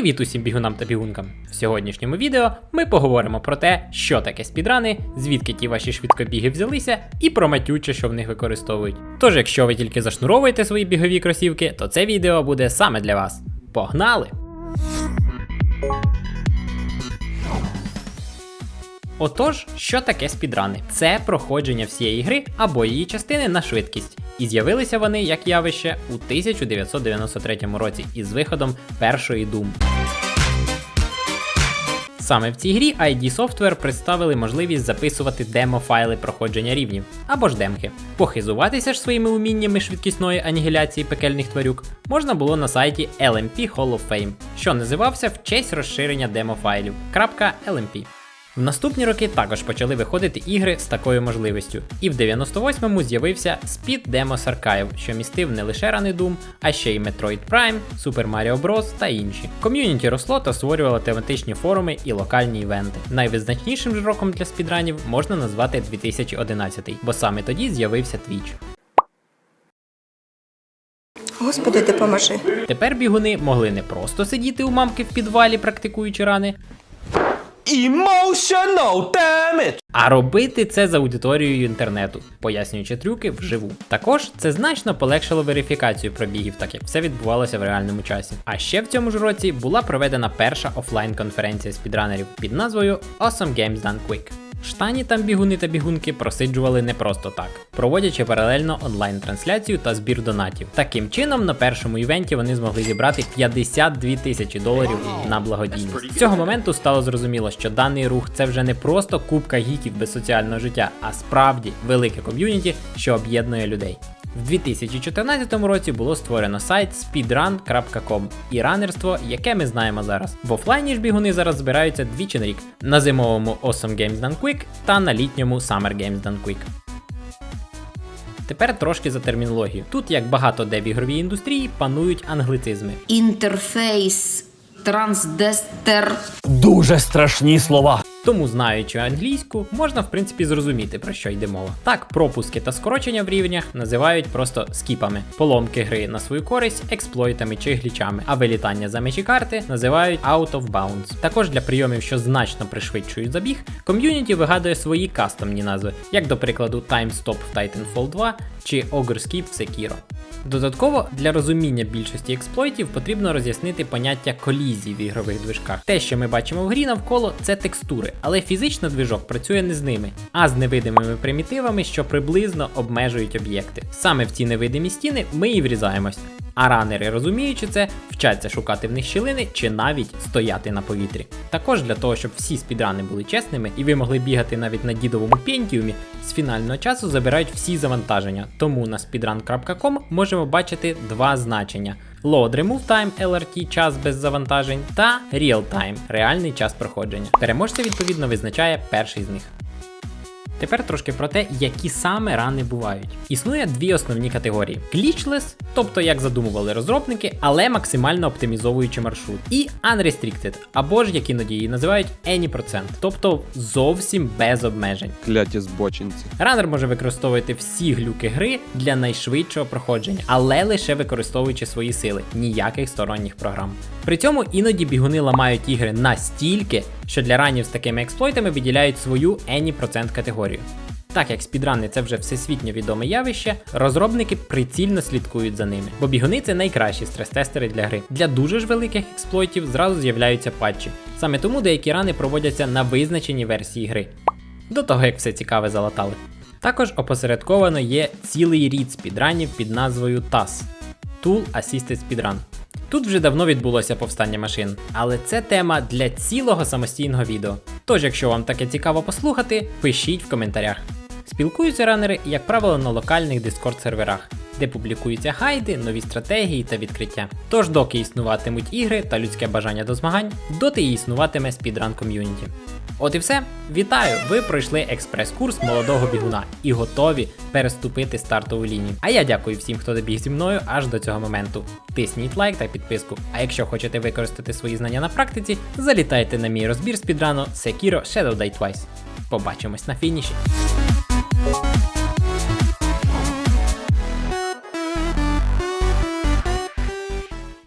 Привіт усім бігунам та бігункам! В сьогоднішньому відео ми поговоримо про те, що таке спідрани, звідки ті ваші швидкобіги взялися, і про матюче, що в них використовують. Тож, якщо ви тільки зашнуровуєте свої бігові кросівки, то це відео буде саме для вас. Погнали! Отож, що таке спідрани? Це проходження всієї гри або її частини на швидкість. І з'явилися вони як явище у 1993 році із виходом першої Doom. Саме в цій грі ID Software представили можливість записувати демо-файли проходження рівнів або ж демки. Похизуватися ж своїми уміннями швидкісної анігіляції пекельних тварюк можна було на сайті LMP Hall of Fame, що називався в честь розширення демо-файлів. В наступні роки також почали виходити ігри з такою можливістю, і в 98-му з'явився Speed Demos Archive, що містив не лише рани Doom, а ще й Metroid Prime, Super Mario Bros. та інші. Ком'юніті росло та створювало тематичні форуми і локальні івенти. Найвизначнішим ж роком для спідранів можна назвати 2011, бо саме тоді з'явився Twitch. Господи, допоможи. Тепер бігуни могли не просто сидіти у мамки в підвалі, практикуючи рани, Emotional damage! а робити це з аудиторією інтернету, пояснюючи трюки вживу. Також це значно полегшило верифікацію пробігів, так як все відбувалося в реальному часі. А ще в цьому ж році була проведена перша офлайн конференція спідранерів під назвою Awesome Games Done Quick. Штані там бігуни та бігунки просиджували не просто так, проводячи паралельно онлайн-трансляцію та збір донатів. Таким чином, на першому івенті вони змогли зібрати 52 тисячі доларів на благодійність. З цього моменту стало зрозуміло, що даний рух це вже не просто купка гіків без соціального життя, а справді велике ком'юніті, що об'єднує людей. В 2014 році було створено сайт speedrun.com і ранерство, яке ми знаємо зараз. В офлайні ж бігуни зараз збираються двічі на рік на зимовому Awesome Games Done Quick та на літньому Summer Games Done Quick. Тепер трошки за термінологію. Тут, як багато де в ігровій індустрії, панують англицизми. інтерфейс трансдестер. Дуже страшні слова. Тому, знаючи англійську, можна в принципі зрозуміти про що йде мова. Так, пропуски та скорочення в рівнях називають просто скіпами, поломки гри на свою користь, експлойтами чи глічами, а вилітання за межі карти називають out of bounds. Також для прийомів, що значно пришвидшують забіг, ком'юніті вигадує свої кастомні назви, як до прикладу Time Stop в Titanfall 2 чи Ogre в Sekiro. Додатково для розуміння більшості експлойтів потрібно роз'яснити поняття колізії в ігрових движках. Те, що ми бачимо в грі навколо, це текстури, але фізично движок працює не з ними, а з невидимими примітивами, що приблизно обмежують об'єкти. Саме в ці невидимі стіни ми і врізаємось. А ранери, розуміючи це, вчаться шукати в них щілини чи навіть стояти на повітрі. Також для того, щоб всі спідрани були чесними і ви могли бігати навіть на дідовому пентіумі, з фінального часу забирають всі завантаження. Тому на speedrun.com можемо бачити два значення: Load Remove Time LRT час без завантажень та Real Time реальний час проходження. Переможця відповідно визначає перший з них. Тепер трошки про те, які саме рани бувають. Існує дві основні категорії: Glitchless, тобто як задумували розробники, але максимально оптимізовуючи маршрут, і Unrestricted, або ж як іноді її називають Any%, тобто зовсім без обмежень. Кляті збочинці. Ранер може використовувати всі глюки гри для найшвидшого проходження, але лише використовуючи свої сили, ніяких сторонніх програм. При цьому іноді бігуни ламають ігри настільки, що для ранів з такими експлойтами виділяють свою Any% категорію. Так як спідрани це вже всесвітньо відоме явище, розробники прицільно слідкують за ними, бо бігуни це найкращі стрес-тестери для гри. Для дуже ж великих експлойтів зразу з'являються патчі. Саме тому деякі рани проводяться на визначеній версії гри. До того як все цікаве залатали. Також опосередковано є цілий рід спідранів під назвою TAS Tool Assisted Speedrun. Тут вже давно відбулося повстання машин, але це тема для цілого самостійного відео. Тож, якщо вам таке цікаво послухати, пишіть в коментарях. Спілкуються ранери, як правило, на локальних Discord серверах, де публікуються гайди, нові стратегії та відкриття. Тож, доки існуватимуть ігри та людське бажання до змагань, доти і існуватиме спідран ком'юніті. От і все. Вітаю! Ви пройшли експрес-курс молодого бігуна і готові переступити стартову лінію. А я дякую всім, хто добіг зі мною аж до цього моменту. Тисніть лайк та підписку. А якщо хочете використати свої знання на практиці, залітайте на мій розбір спідрану Sekiro Shadow Die Twice. Побачимось на фініші.